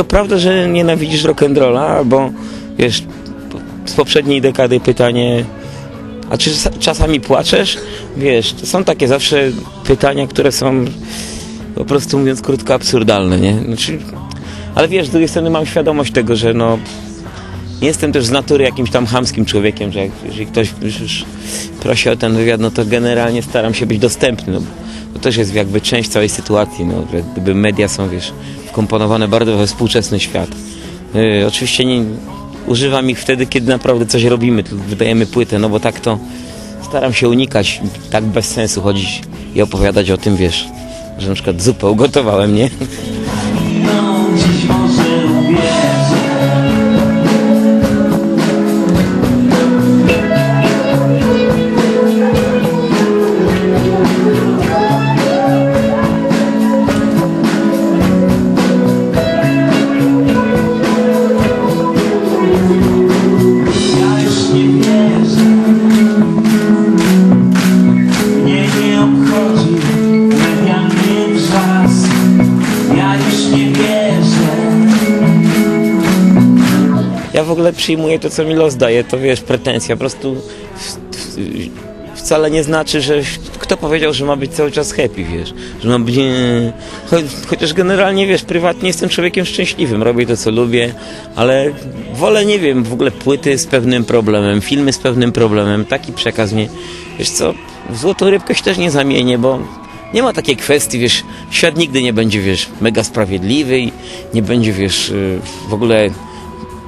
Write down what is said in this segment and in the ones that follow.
to prawda, że nienawidzisz rock'n'rolla? Albo, wiesz, z poprzedniej dekady pytanie, a czy sa- czasami płaczesz? Wiesz, są takie zawsze pytania, które są po prostu mówiąc krótko absurdalne, nie? Znaczy, ale wiesz, z drugiej strony mam świadomość tego, że no nie jestem też z natury jakimś tam chamskim człowiekiem, że jak, jeżeli ktoś już, prosi o ten wywiad, no to generalnie staram się być dostępny, no, bo to też jest jakby część całej sytuacji, no, gdyby media są, wiesz, wkomponowane bardzo we współczesny świat. Yy, oczywiście nie, używam ich wtedy, kiedy naprawdę coś robimy, wydajemy płytę, no bo tak to staram się unikać, tak bez sensu chodzić i opowiadać o tym, wiesz, że na przykład zupę ugotowałem, nie? Przyjmuję to, co mi los daje, to wiesz, pretensja. Po prostu w, w, wcale nie znaczy, że kto powiedział, że ma być cały czas happy, wiesz, że ma być... Cho, chociaż generalnie, wiesz, prywatnie jestem człowiekiem szczęśliwym, robię to, co lubię, ale wolę, nie wiem, w ogóle płyty z pewnym problemem, filmy z pewnym problemem, taki przekaz mnie, wiesz co, w złotą rybkę się też nie zamienię, bo nie ma takiej kwestii, wiesz, świat nigdy nie będzie, wiesz, mega sprawiedliwy i nie będzie, wiesz, y, w ogóle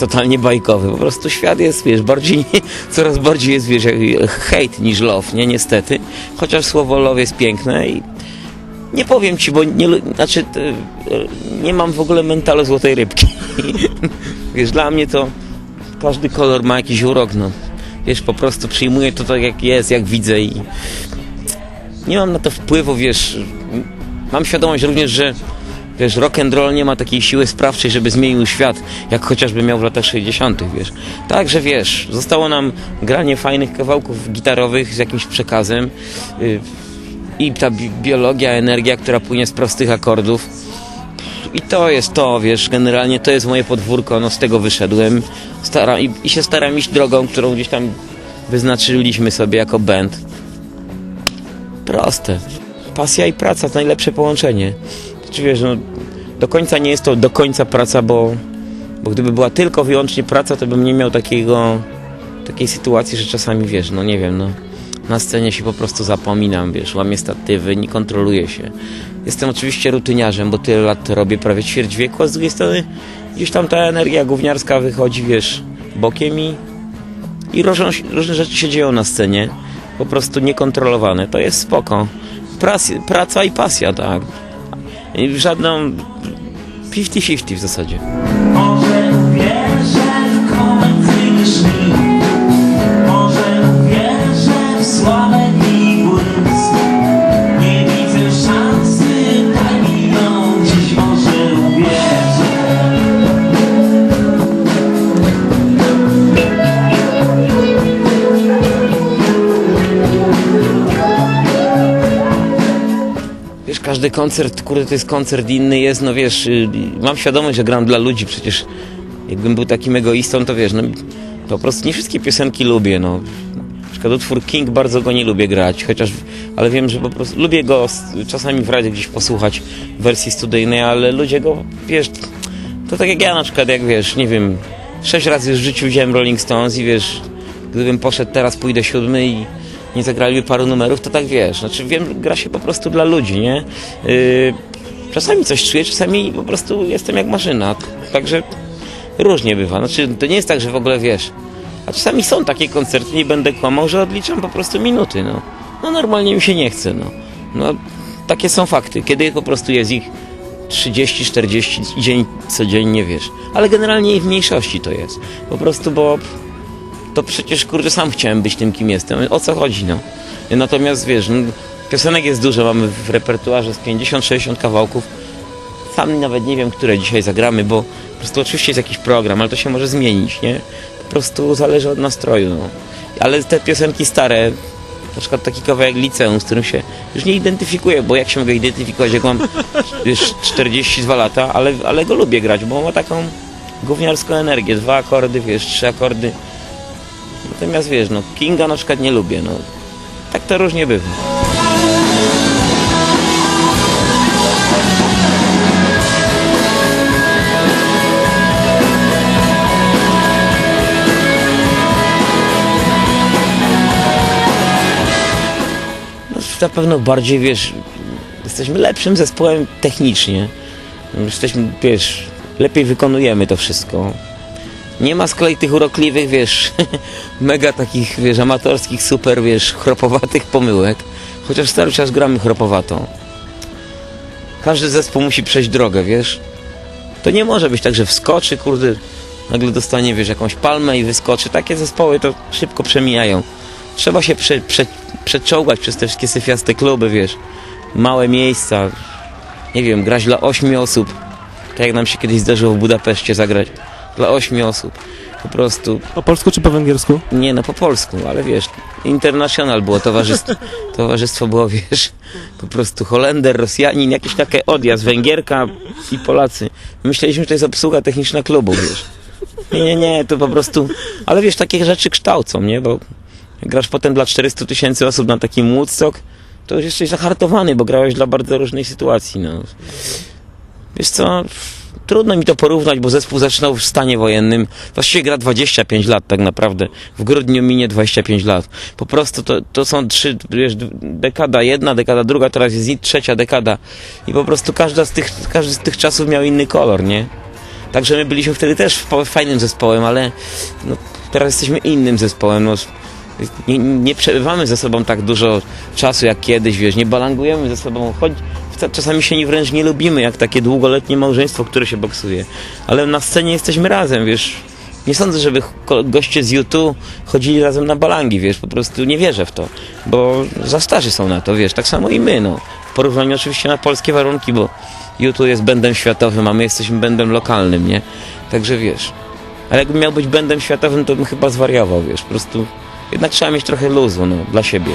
totalnie bajkowy. Po prostu świat jest, wiesz, bardziej, coraz bardziej jest, wiesz, hejt niż love, nie? Niestety. Chociaż słowo love jest piękne i nie powiem ci, bo nie, znaczy, e, nie mam w ogóle mentalu złotej rybki. wiesz, dla mnie to każdy kolor ma jakiś urok, no. Wiesz, po prostu przyjmuję to tak jak jest, jak widzę i nie mam na to wpływu, wiesz, mam świadomość również, że wiesz, rock and roll nie ma takiej siły sprawczej, żeby zmienił świat, jak chociażby miał w latach 60., wiesz. Także wiesz, zostało nam granie fajnych kawałków gitarowych z jakimś przekazem yy, i ta bi- biologia, energia, która płynie z prostych akordów. I to jest to, wiesz, generalnie to jest moje podwórko, no z tego wyszedłem staram, i, i się staram iść drogą, którą gdzieś tam wyznaczyliśmy sobie jako band. Proste. Pasja i praca to najlepsze połączenie. Czy wiesz, no, do końca nie jest to do końca praca, bo, bo gdyby była tylko wyłącznie praca, to bym nie miał takiego, takiej sytuacji, że czasami wiesz, no nie wiem, no na scenie się po prostu zapominam, wiesz, łamię statywy, nie kontroluję się. Jestem oczywiście rutyniarzem, bo tyle lat robię, prawie ćwierć wieku, a z drugiej strony gdzieś tam ta energia gówniarska wychodzi, wiesz, bokiem i, i różne, różne rzeczy się dzieją na scenie, po prostu niekontrolowane. To jest spoko. Prac, praca i pasja, tak. I Żadną 50-50 w zasadzie. Koncert, kurde, to jest koncert inny jest, no wiesz, y, mam świadomość, że gram dla ludzi, przecież jakbym był takim egoistą, to wiesz, no po prostu nie wszystkie piosenki lubię, no. Na przykład utwór King bardzo go nie lubię grać, chociaż, ale wiem, że po prostu lubię go czasami w radzie gdzieś posłuchać w wersji studyjnej, ale ludzie go, wiesz, to tak jak ja na przykład, jak wiesz, nie wiem, sześć razy w życiu widziałem Rolling Stones i wiesz, gdybym poszedł teraz, pójdę siódmy i nie zagraliby paru numerów, to tak wiesz, znaczy wiem, gra się po prostu dla ludzi, nie? Yy, czasami coś czuję, czasami po prostu jestem jak maszyna, także różnie bywa, znaczy to nie jest tak, że w ogóle wiesz, a czasami są takie koncerty, nie będę kłamał, że odliczam po prostu minuty, no. No normalnie mi się nie chce, no. No, takie są fakty, kiedy po prostu jest ich 30, 40 dzień codziennie, wiesz. Ale generalnie w mniejszości to jest. Po prostu, bo to przecież, kurde, sam chciałem być tym, kim jestem. O co chodzi, no? Natomiast, wiesz, no, piosenek jest dużo, mamy w repertuarze z 50-60 kawałków. Sam nawet nie wiem, które dzisiaj zagramy, bo po prostu oczywiście jest jakiś program, ale to się może zmienić, nie? Po prostu zależy od nastroju, no. Ale te piosenki stare na przykład taki kawałek liceum, z którym się już nie identyfikuję, bo jak się mogę identyfikować, jak mam wiesz, 42 lata, ale, ale go lubię grać, bo ma taką gówniarską energię, dwa akordy, wiesz, trzy akordy. Natomiast wiesz, no Kinga na przykład nie lubię, no tak to różnie bywa. No, na pewno bardziej, wiesz, jesteśmy lepszym zespołem technicznie. Jesteśmy, wiesz, lepiej wykonujemy to wszystko. Nie ma z kolei tych urokliwych, wiesz, mega takich, wiesz, amatorskich, super, wiesz, chropowatych pomyłek. Chociaż cały czas gramy chropowato. Każdy zespół musi przejść drogę, wiesz. To nie może być tak, że wskoczy, kurde, nagle dostanie, wiesz, jakąś palmę i wyskoczy. Takie zespoły to szybko przemijają. Trzeba się prze, prze, przeczołgać przez te wszystkie syfiaste kluby, wiesz. Małe miejsca. Nie wiem, grać dla ośmiu osób. Tak jak nam się kiedyś zdarzyło w Budapeszcie zagrać. Dla ośmiu osób. Po prostu Po polsku czy po węgiersku? nie, no po polsku, ale wiesz, international było, towarzystwo, towarzystwo było, wiesz, po prostu Holender, Rosjanin, jakiś taki odjazd, Węgierka i Polacy. Myśleliśmy, że to jest obsługa techniczna klubu, wiesz. Nie, nie, nie, to po prostu, ale wiesz, takie rzeczy kształcą, nie, bo grasz potem dla 400 tysięcy osób na takim Woodstock, to już jesteś zahartowany, bo grałeś dla bardzo różnej sytuacji, no. Wiesz co, trudno mi to porównać, bo zespół zaczynał w stanie wojennym. Właściwie gra 25 lat tak naprawdę. W grudniu minie 25 lat. Po prostu to, to są trzy, wiesz, dekada jedna, dekada druga, teraz jest trzecia dekada. I po prostu każda z tych, każdy z tych czasów miał inny kolor, nie? Także my byliśmy wtedy też fajnym zespołem, ale no, teraz jesteśmy innym zespołem. No, nie, nie przebywamy ze sobą tak dużo czasu jak kiedyś, wiesz, nie balangujemy ze sobą, choć czasami się wręcz nie lubimy, jak takie długoletnie małżeństwo, które się boksuje. Ale na scenie jesteśmy razem, wiesz. Nie sądzę, żeby goście z YouTube chodzili razem na balangi, wiesz, po prostu nie wierzę w to, bo za starzy są na to, wiesz, tak samo i my, no. W porównaniu oczywiście na polskie warunki, bo YouTube jest bendem światowym, a my jesteśmy bendem lokalnym, nie? Także wiesz. Ale jakbym miał być bendem światowym, to bym chyba zwariował, wiesz, po prostu jednak trzeba mieć trochę luzu, no, dla siebie.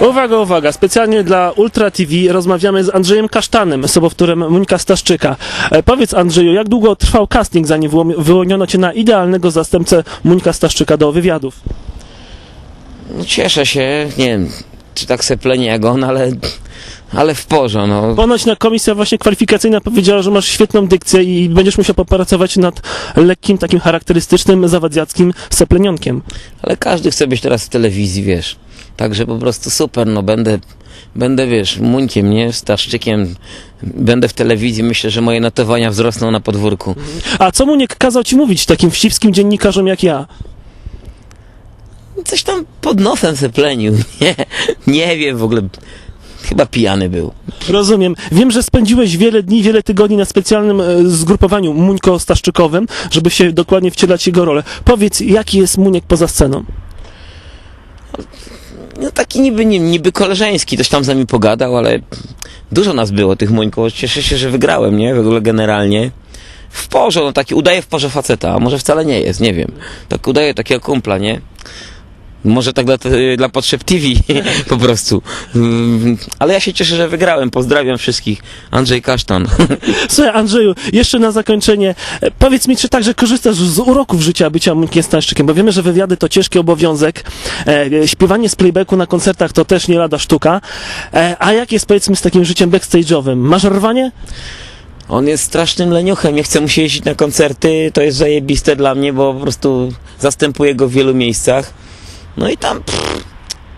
Uwaga, uwaga, specjalnie dla Ultra TV rozmawiamy z Andrzejem Kasztanem, sobowtórem Monika Staszczyka. E, powiedz Andrzeju, jak długo trwał casting, zanim wyłom- wyłoniono cię na idealnego zastępcę Monika Staszczyka do wywiadów? No, cieszę się, nie wiem, czy tak seplenie jak on, ale, ale w porządku, no. Ponoć na komisja właśnie kwalifikacyjna powiedziała, że masz świetną dykcję i będziesz musiał popracować nad lekkim, takim charakterystycznym, zawadziackim seplenionkiem. Ale każdy chce być teraz w telewizji, wiesz. Także po prostu super, no będę, będę wiesz, muńkiem, nie? Staszczykiem. Będę w telewizji, myślę, że moje notowania wzrosną na podwórku. A co Muniek kazał ci mówić takim wścibskim dziennikarzom jak ja? Coś tam pod nosem seplenił, nie? Nie wiem w ogóle. Chyba pijany był. Rozumiem. Wiem, że spędziłeś wiele dni, wiele tygodni na specjalnym e, zgrupowaniu Muńko-Staszczykowym, żeby się dokładnie wcielać jego rolę. Powiedz, jaki jest Muniek poza sceną? No taki niby, niby koleżeński, coś tam z nami pogadał, ale dużo nas było, tych muńków. Cieszę się, że wygrałem, nie? W ogóle generalnie. W porze, no taki udaje w porze faceta, a może wcale nie jest, nie wiem. Tak udaje takiego kumpla, nie? Może tak dla, dla potrzeb TV po prostu. Mm, Ale ja się cieszę, że wygrałem. Pozdrawiam wszystkich. Andrzej Kasztan. Słuchaj, Andrzeju, jeszcze na zakończenie, e, powiedz mi, czy także korzystasz z uroków życia bycia Muńkiem Staszczykiem, bo wiemy, że wywiady to ciężki obowiązek, e, śpiewanie z playbacku na koncertach to też nie lada sztuka, e, a jak jest powiedzmy z takim życiem backstage'owym? Masz rwanie? On jest strasznym leniuchem, nie chce mu się jeździć na koncerty, to jest zajebiste dla mnie, bo po prostu zastępuję go w wielu miejscach. No i tam pff,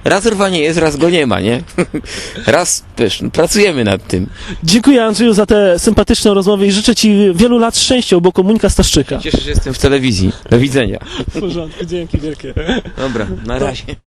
raz rwanie jest, raz go nie ma, nie? raz, wiesz, pracujemy nad tym. Dziękuję Andrzeju za tę sympatyczną rozmowę i życzę Ci wielu lat szczęścia u boku Muńka Staszczyka. Cieszę się, że jestem w telewizji. Do widzenia. W porządku, dzięki wielkie. Dobra, na razie.